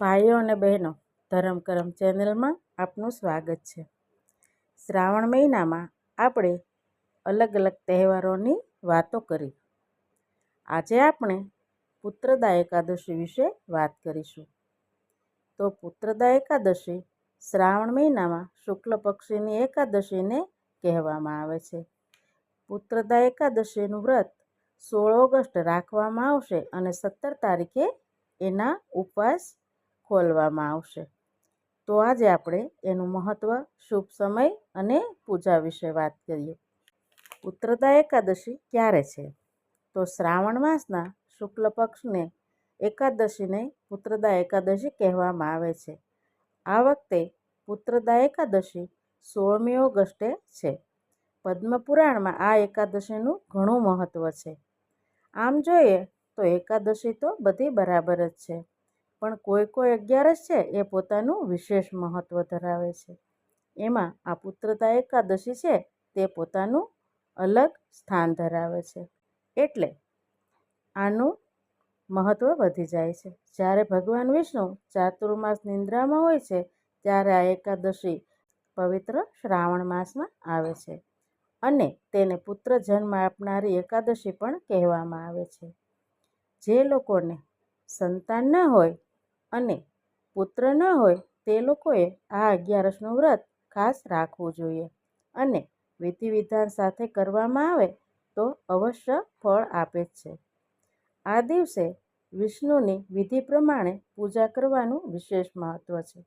ભાઈઓ અને બહેનો, ધરમ કરમ ચેનલમાં આપનું સ્વાગત છે. શ્રાવણ મહિનામાં આપણે અલગ અલગ તહેવારોની વાતો કરી. આજે આપણે પુત્રદા એકાદશી વિશે વાત કરીશું. તો પુત્રદા એકાદશી શ્રાવણ મહિનામાં શુક્લ પક્ષીની એકાદશીને કહેવામાં આવે છે. પુત્રદા એકાદશીનું વ્રત સોળ ઓગસ્ટ રાખવામાં આવશે અને સત્તર તારીખે એના ઉપવાસ ખોલવામાં આવશે. તો આજે આપણે એનું મહત્ત્વ શુભ સમય અને પૂજા વિશે વાત કરીએ. ઉત્તરતા એકાદશી ક્યારે છે? તો શ્રાવણ માસના શુક્લ પક્ષને એકાદશીને પુત્રદા એકાદશી કહેવામાં આવે છે. આ વખતે પુત્રદા એકાદશી સોળમી ઓગસ્ટે છે. પદ્મપુરાણમાં આ એકાદશીનું ઘણું મહત્ત્વ છે. આમ જોઈએ તો એકાદશી તો બધી બરાબર જ છે. પણ કોઈ કોઈ અગિયારસ છે એ પોતાનું વિશેષ મહત્ત્વ ધરાવે છે. એમાં આ પુત્રતા એકાદશી છે તે પોતાનું અલગ સ્થાન ધરાવે છે. એટલે આનું મહત્ત્વ વધી જાય છે. જ્યારે ભગવાન વિષ્ણુ ચાતુર્માસ નિંદ્રામાં હોય છે, ત્યારે આ એકાદશી પવિત્ર શ્રાવણ માસમાં આવે છે અને તેને પુત્ર જન્મ આપનારી એકાદશી પણ કહેવામાં આવે છે. જે લોકોને સંતાન ન હોય અને પુત્ર ન હોય તે લોકોએ આ અગિયારસનું વ્રત ખાસ રાખવું જોઈએ. અને વિધિ વિધાન સાથે કરવામાં આવે તો અવશ્ય ફળ આપે જ છે. આ દિવસે વિષ્ણુની વિધિ પ્રમાણે પૂજા કરવાનું વિશેષ મહત્ત્વ છે.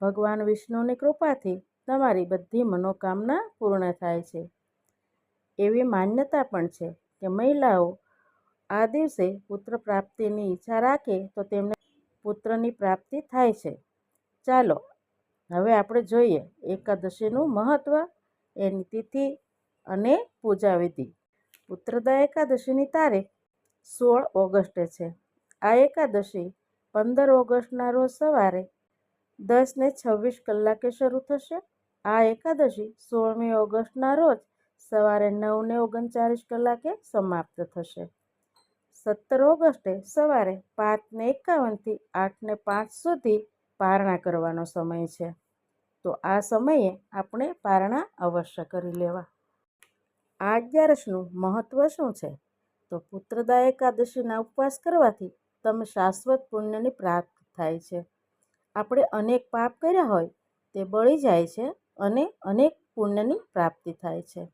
ભગવાન વિષ્ણુની કૃપાથી તમારી બધી મનોકામના પૂર્ણ થાય છે. એવી માન્યતા પણ છે કે મહિલાઓ આ દિવસે પુત્ર પ્રાપ્તિની ઈચ્છા રાખે તો તેમને પુત્રની પ્રાપ્તિ થાય છે. ચાલો, હવે આપણે જોઈએ એકાદશીનું મહત્ત્વ એની તિથિ અને પૂજા વિધિ. પુત્રદા એકાદશીની તારીખ સોળ ઓગસ્ટે છે. આ એકાદશી પંદર ઓગસ્ટના રોજ સવારે દસ ને છવ્વીસ કલાકે શરૂ થશે. આ એકાદશી સોળમી ઓગસ્ટના રોજ સવારે નવ ને ઓગણચાલીસ કલાકે સમાપ્ત થશે. સત્તર ઓગસ્ટે સવારે પાંચને એકાવનથી આઠને પાંચ સુધી પારણા કરવાનો સમય છે. તો આ સમયે આપણે પારણા અવશ્ય કરી લેવા. આ અગિયારસનું મહત્ત્વ શું છે? તો પુત્રદા એકાદશીના ઉપવાસ કરવાથી તમે શાશ્વત પુણ્યની પ્રાપ્ત થાય છે. આપણે અનેક પાપ કર્યા હોય તે બળી જાય છે અને અનેક પુણ્યની પ્રાપ્તિ થાય છે.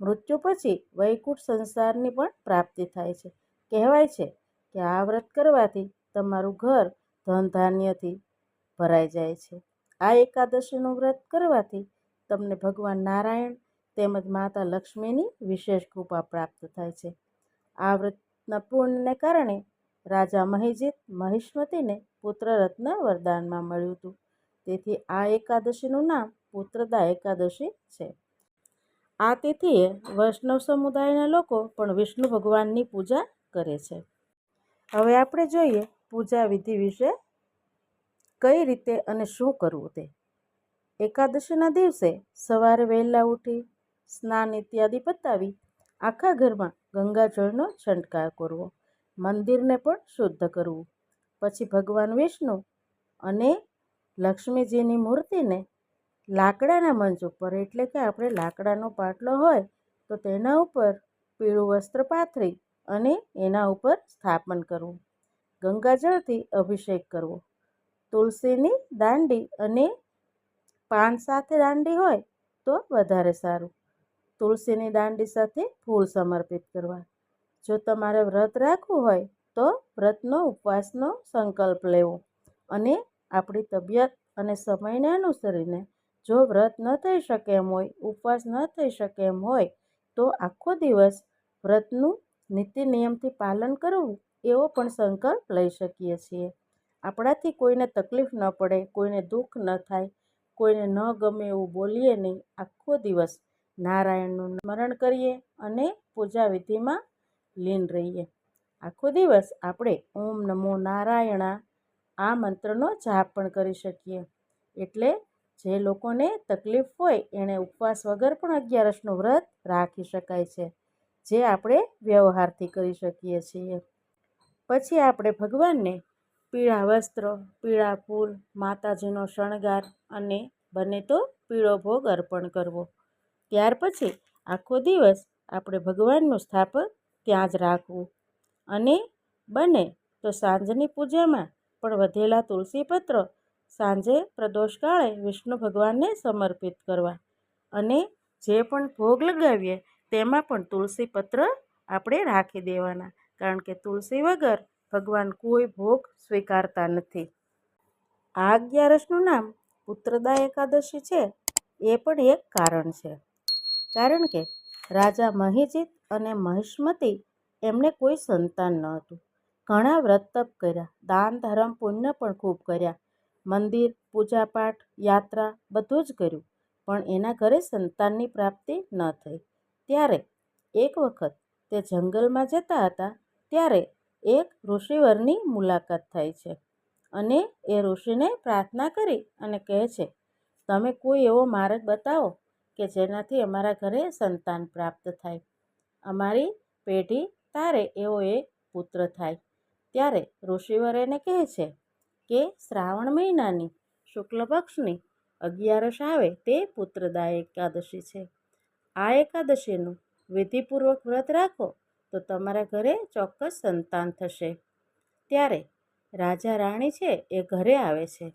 મૃત્યુ પછી વૈકુંઠ સંસારની પણ પ્રાપ્તિ થાય છે. કહેવાય છે કે આ વ્રત કરવાથી તમારું ઘર ધન ધાન્યથી ભરાઈ જાય છે. આ એકાદશીનું વ્રત કરવાથી તમને ભગવાન નારાયણ તેમજ માતા લક્ષ્મીની વિશેષ કૃપા પ્રાપ્ત થાય છે. આ વ્રતના પૂર્ણને કારણે રાજા મહિજીત મહિષ્મતીને પુત્રરત્ન વરદાનમાં મળ્યું હતું. તેથી આ એકાદશીનું નામ પુત્રદા એકાદશી છે. આ તિથિએ વૈષ્ણવ સમુદાયના લોકો પણ વિષ્ણુ ભગવાનની પૂજા કરે છે. હવે આપણે જોઈએ પૂજા વિધિ વિશે કઈ રીતે અને શું કરવું તે. એકાદશીના દિવસે સવારે વહેલા ઉઠી, સ્નાન ઇત્યાદિ પતાવી આખા ઘરમાં ગંગાજળનો છંટકાવ કરવો, મંદિરને પણ શુદ્ધ કરવું. પછી ભગવાન વિષ્ણુ અને લક્ષ્મીજીની મૂર્તિને લાકડાના મંચ ઉપર, એટલે કે આપણે લાકડાનો પાટલો હોય તો તેના ઉપર પીળું વસ્ત્ર પાથરી અને એના ઉપર સ્થાપન કરવું. ગંગાજળથી અભિષેક કરવો. તુલસીની દાંડી અને પાન સાથે દાંડી હોય તો વધારે સારું. તુલસીની દાંડી સાથે ફૂલ સમર્પિત કરવા. જો તમારે વ્રત રાખવું હોય તો વ્રતનો ઉપવાસનો સંકલ્પ લેવો અને આપણી તબિયત અને સમયને અનુસરીને જો વ્રત ન થઈ શકે એમ હોય, ઉપવાસ ન થઈ શકે એમ હોય, તો આખો દિવસ વ્રતનું નીતિ નિયમથી પાલન કરવું એવો પણ સંકલ્પ લઈ શકીએ છીએ. આપણાથી કોઈને તકલીફ ન પડે, કોઈને દુઃખ ન થાય, કોઈને ન ગમે એવું બોલીએ નહીં, આખો દિવસ નારાયણનું સ્મરણ કરીએ અને પૂજા વિધિમાં લીન રહીએ. આખો દિવસ આપણે ઓમ નમો નારાયણા આ મંત્રનો જાપ પણ કરી શકીએ. એટલે જે લોકોને તકલીફ હોય એણે ઉપવાસ વગર પણ અગિયારસનું વ્રત રાખી શકાય છે, જે આપણે વ્યવહારથી કરી શકીએ છીએ. પછી આપણે ભગવાનને પીળા વસ્ત્ર, પીળા ફૂલ, માતાજીનો શણગાર અને બને તો પીળો ભોગ અર્પણ કરવો. ત્યાર પછી આખો દિવસ આપણે ભગવાનનું સ્થાપન ત્યાં જ રાખવું. અને બને તો સાંજની પૂજામાં પણ વધેલા તુલસીપત્ર સાંજે પ્રદોષકાળે વિષ્ણુ ભગવાનને સમર્પિત કરવા અને જે પણ ભોગ લગાવીએ તેમાં પણ તુલસી પત્ર આપણે રાખી દેવાના, કારણ કે તુલસી વગર ભગવાન કોઈ ભોગ સ્વીકારતા નથી. આ અગિયારસનું નામ પુત્રદા એકાદશી છે, એ પણ એક કારણ છે. કારણ કે રાજા મહિજીત અને મહિષ્મતી એમને કોઈ સંતાન ન હતું. ઘણા વ્રત તપ કર્યા, દાન, ધર્મ, પુણ્ય પણ ખૂબ કર્યા મંદિર, પૂજાપાઠ, યાત્રા બધું જ કર્યું, પણ એના ઘરે સંતાનની પ્રાપ્તિ ન થઈ. ત્યારે એક વખત તે જંગલમાં જતા હતા, ત્યારે એક ઋષિવરની મુલાકાત થાય છે અને એ ઋષિને પ્રાર્થના કરી અને કહે છે, તમે કોઈ એવો માર્ગ બતાવો કે જેનાથી અમારા ઘરે સંતાન પ્રાપ્ત થાય. અમારી પેઢી તારે એવો એ પુત્ર થાય. ત્યારે ઋષિવર એને કહે છે કે શ્રાવણ મહિનાની શુક્લ પક્ષની અગિયારસ આવે તે પુત્રદા એકાદશી છે. આ એકાદશીનું વિધિપૂર્વક વ્રત રાખો તો તમારા ઘરે ચોક્કસ સંતાન થશે. ત્યારે રાજા રાણી છે એ ઘરે આવે છે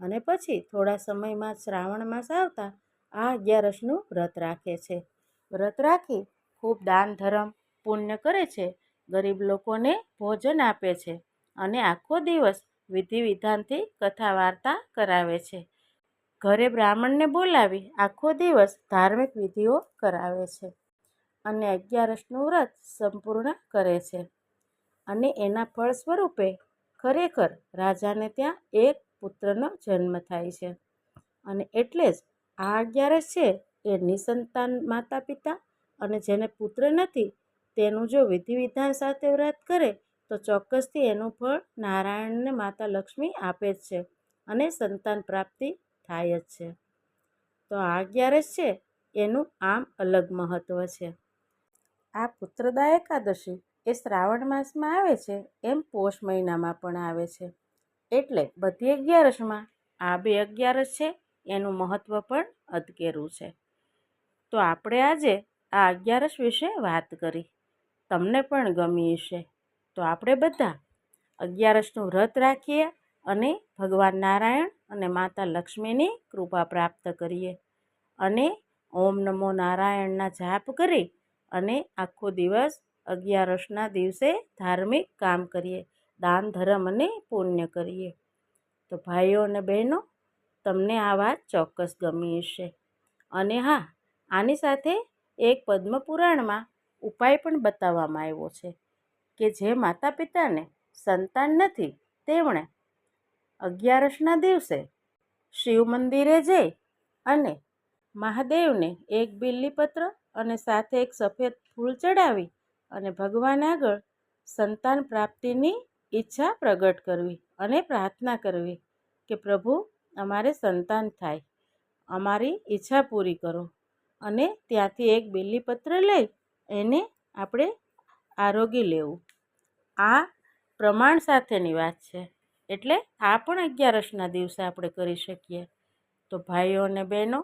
અને પછી થોડા સમયમાં શ્રાવણ માસ આવતા આ અગિયારસનું વ્રત રાખે છે. વ્રત રાખી ખૂબ દાન ધર્મ પુણ્ય કરે છે. ગરીબ લોકોને ભોજન આપે છે અને આખો દિવસ વિધિ વિધાનથી કથા વાર્તા કરાવે છે. ઘરે બ્રાહ્મણને બોલાવી આખો દિવસ ધાર્મિક વિધિઓ કરાવે છે અને અગિયારસનું વ્રત સંપૂર્ણ કરે છે અને એના ફળ સ્વરૂપે ખરેખર રાજાને ત્યાં એક પુત્રનો જન્મ થાય છે. અને એટલે જ આ અગિયારસ છે એ નિસંતાન માતા પિતા અને જેને પુત્ર નથી તેનું જો વિધિ વિધાન સાથે વ્રત કરે તો ચોક્કસથી એનું ફળ નારાયણને માતા લક્ષ્મી આપે જ છે અને સંતાન પ્રાપ્તિ થાય જ છે. તો આ અગિયારસ છે? એનું આમ અલગ મહત્ત્વ છે. આ પુત્રદા એકાદશી એ શ્રાવણ માસમાં આવે છે એમ પોષ મહિનામાં પણ આવે છે. એટલે બધી અગિયારસમાં આ બે અગિયારસ છે એનું મહત્ત્વ પણ અધકેરું છે. તો આપણે આજે આ અગિયારસ વિશે વાત કરી. તમને પણ ગમી હશે. તો આપણે બધા અગિયારસનું વ્રત રાખીએ અને ભગવાન નારાયણ અને માતા લક્ષ્મીની કૃપા પ્રાપ્ત કરીએ. અને ઓમ નમો નારાયણના જાપ કરી અને આખો દિવસ અગિયારસના દિવસે ધાર્મિક કામ કરીએ, દાન, ધર્મ અને પુણ્ય કરીએ. તો ભાઈઓ અને બહેનો, તમને આ વાત ચોક્કસ ગમી હશે. અને હા, આની સાથે એક પદ્મપુરાણમાં ઉપાય પણ બતાવવામાં આવ્યો છે. કે જે માતા પિતાને સંતાન નથી, તેમણે અગિયારસના દિવસે શિવ મંદિરે જઈ અને મહાદેવને એક બિલ્લીપત્ર અને સાથે એક સફેદ ફૂલ ચડાવી અને ભગવાન આગળ સંતાન પ્રાપ્તિની ઈચ્છા પ્રગટ કરવી અને પ્રાર્થના કરવી કે પ્રભુ, અમારે સંતાન થાય. અમારી ઈચ્છા પૂરી કરો અને ત્યાંથી એક બિલ્લીપત્ર લઈ એને આપણે આરોગી લેવું. આ પ્રમાણ સાથેની વાત છે. એટલે આ પણ અગિયારસના દિવસે આપણે કરી શકીએ. તો ભાઈઓ અને બહેનો,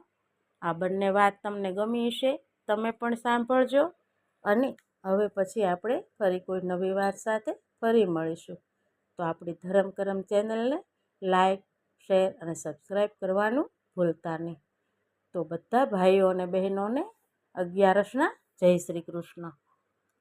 આ બંને વાત તમને ગમી હશે, તમે પણ સાંભળજો અને હવે પછી આપણે ફરી કોઈ નવી વાત સાથે ફરી મળીશું. તો આપણી ધરમ કરમ ચેનલને લાઈક, શેર અને સબસ્ક્રાઈબ કરવાનું ભૂલતા નહીં. તો બધા ભાઈઓ અને બહેનોને અગિયારસના જય શ્રી કૃષ્ણ.